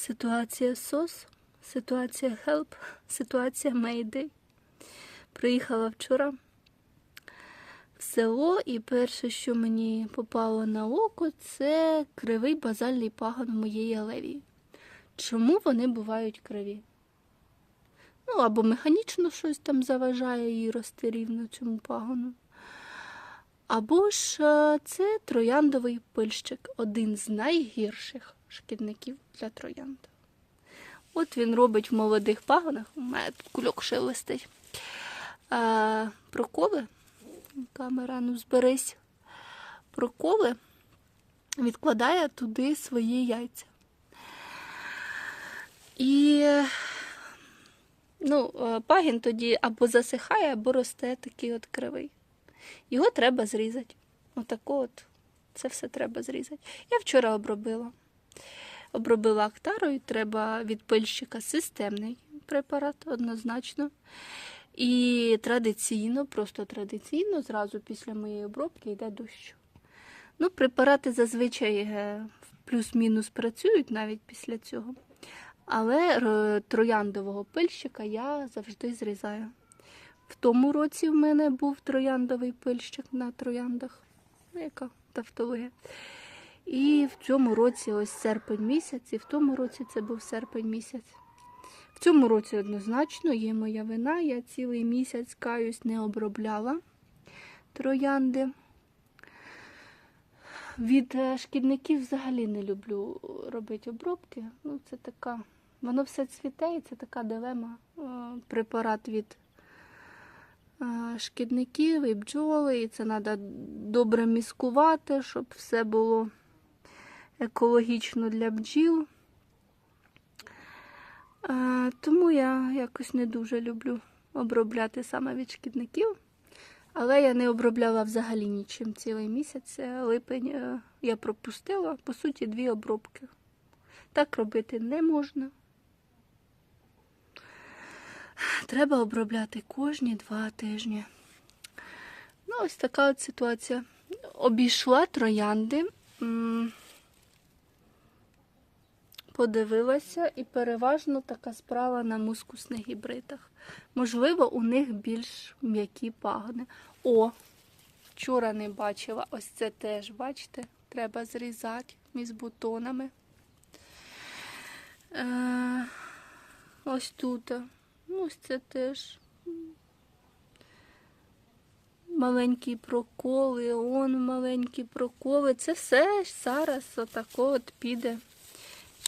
Ситуація СОС, ситуація HELP, ситуація Mayday. Приїхала вчора в село, і перше, що мені попало на око, це кривий базальний пагон моєї алевії. Чому вони бувають криві? Ну, або механічно щось там заважає їй рости рівно цьому пагону. Або ж е, це трояндовий пильщик, один з найгірших шкідників для троянд. От він робить в молодих пагонах, у мене тут кульок ще листить. А, проколи, камера, ну зберись, проколи, відкладає туди свої яйця. І ну, е, пагін тоді або засихає, або росте такий от кривий. Його треба зрізати. Отако от це все треба зрізати. Я вчора обробила. Обробила актарою, треба від пильщика системний препарат, однозначно. І традиційно, просто традиційно, зразу після моєї обробки йде дощ. Ну, препарати зазвичай е, плюс-мінус працюють навіть після цього. Але е, трояндового пильщика я завжди зрізаю. В тому році в мене був трояндовий пильщик на трояндах. Ну, яка тавтологія. І в цьому році ось серпень місяць, і в тому році це був серпень місяць. В цьому році однозначно є моя вина. Я цілий місяць каюсь не обробляла троянди. Від е, шкідників взагалі не люблю робити обробки. Ну, це така, воно все цвіте, і це така дилема. Е, Препарат від е, шкідників і бджоли, і це треба добре міскувати, щоб все було екологічно для бджіл. Е, Тому я якось не дуже люблю обробляти саме від шкідників. Але я не обробляла взагалі нічим цілий місяць. Е, Липень е, я пропустила, по суті, дві обробки. Так робити не можна. Треба обробляти кожні два тижні. Ну, ось така от ситуація. Обійшла троянди, подивилася, і переважно така справа на мускусних гібридах. Можливо, у них більш м'які пагони. О, вчора не бачила. Ось це теж, бачите, треба зрізати між бутонами. Е, ось тут. Ну, ось це теж маленькі проколи, он маленькі проколи. Це все зараз отако от піде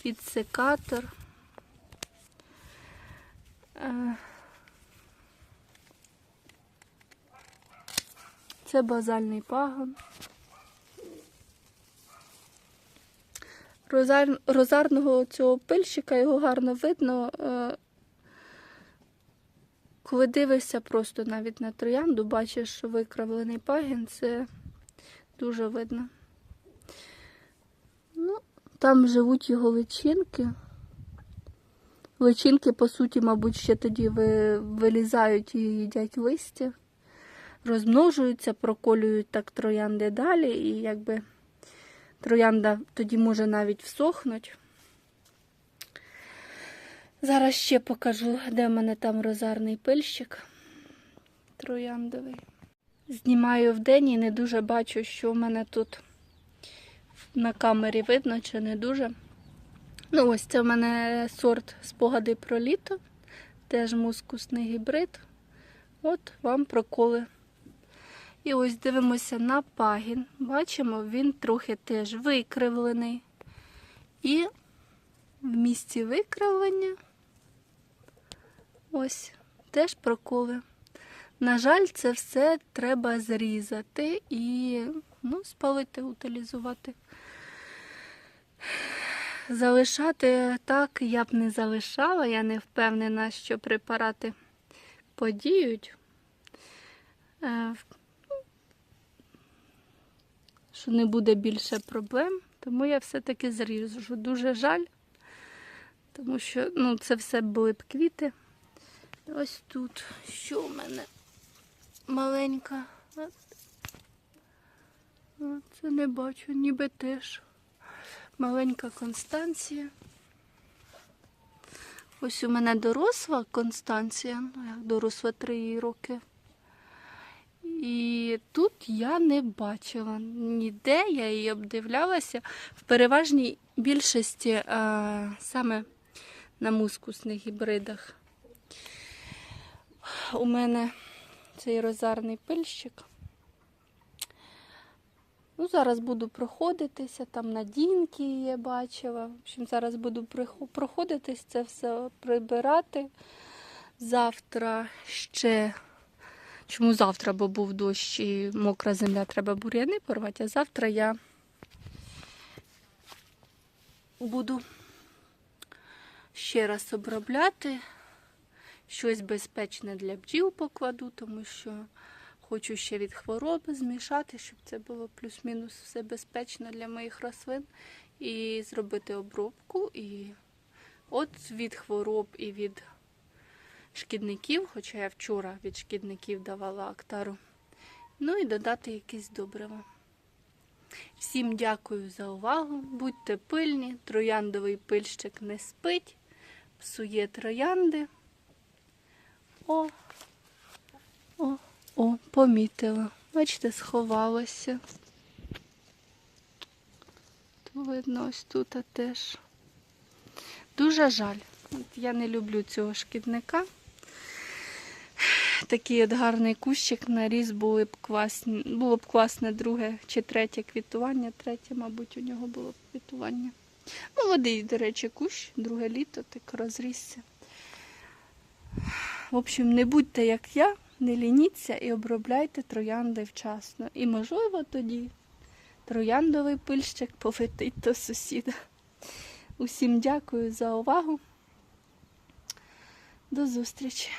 під секатор. Е, Це базальний пагон. Розар... Розарного цього пильщика його гарно видно. е, Коли дивишся просто навіть на троянду, бачиш, викравлений пагін, це дуже видно. Там живуть його личинки. Личинки, по суті, мабуть, ще тоді вилізають і їдять листя, розмножуються, проколюють так троянди далі, і якби троянда тоді може навіть всохнуть. Зараз ще покажу, де в мене там розарний пильщик трояндовий. Знімаю вдень і не дуже бачу, що в мене тут на камері видно чи не дуже. Ну, ось це в мене сорт спогади про літо, теж мускусний гібрид. От вам проколи. І ось дивимося на пагін. Бачимо, він трохи теж викривлений. І в місці викривлення ось теж проколи. На жаль, це все треба зрізати і ну, спалити, утилізувати. Залишати так я б не залишала. Я не впевнена, що препарати подіють. Е, Що не буде більше проблем, тому я все-таки зріжу. Дуже жаль, тому що ну, це все були б квіти. Ось тут, що в мене маленька. Це не бачу, ніби теж маленька Констанція. Ось у мене доросла Констанція, ну як доросла три роки. І тут я не бачила ніде, я її обдивлялася. В переважній більшості е, саме на мускусних гібридах. У мене цей розарний пильщик. Ну, зараз буду проходитися, там надінки я бачила. В общем, зараз буду проходитись, це все прибирати. Завтра ще. Чому завтра, бо був дощ і мокра земля, треба бур'яни порвати, а завтра я буду ще раз обробляти. Щось безпечне для бджіл покладу, тому що хочу ще від хвороби змішати, щоб це було плюс-мінус все безпечно для моїх рослин. І зробити обробку. І от від хвороб і від шкідників, хоча я вчора від шкідників давала актару. Ну і додати якісь добрива. Всім дякую за увагу. Будьте пильні, трояндовий пильщик не спить, псує троянди. О, о, помітила. Бачите, сховалося. То видно, ось тут теж. Дуже жаль. От я не люблю цього шкідника. Такий от гарний кущик наріс були б класні, було б класне друге чи третє квітування. Третє, мабуть, у нього було б квітування. Молодий, до речі, кущ, друге літо так розрісся. В общем, не будьте як я, не лініться і обробляйте троянди вчасно. І, можливо, тоді трояндовий пильщик полетить до сусіда. Усім дякую за увагу. До зустрічі!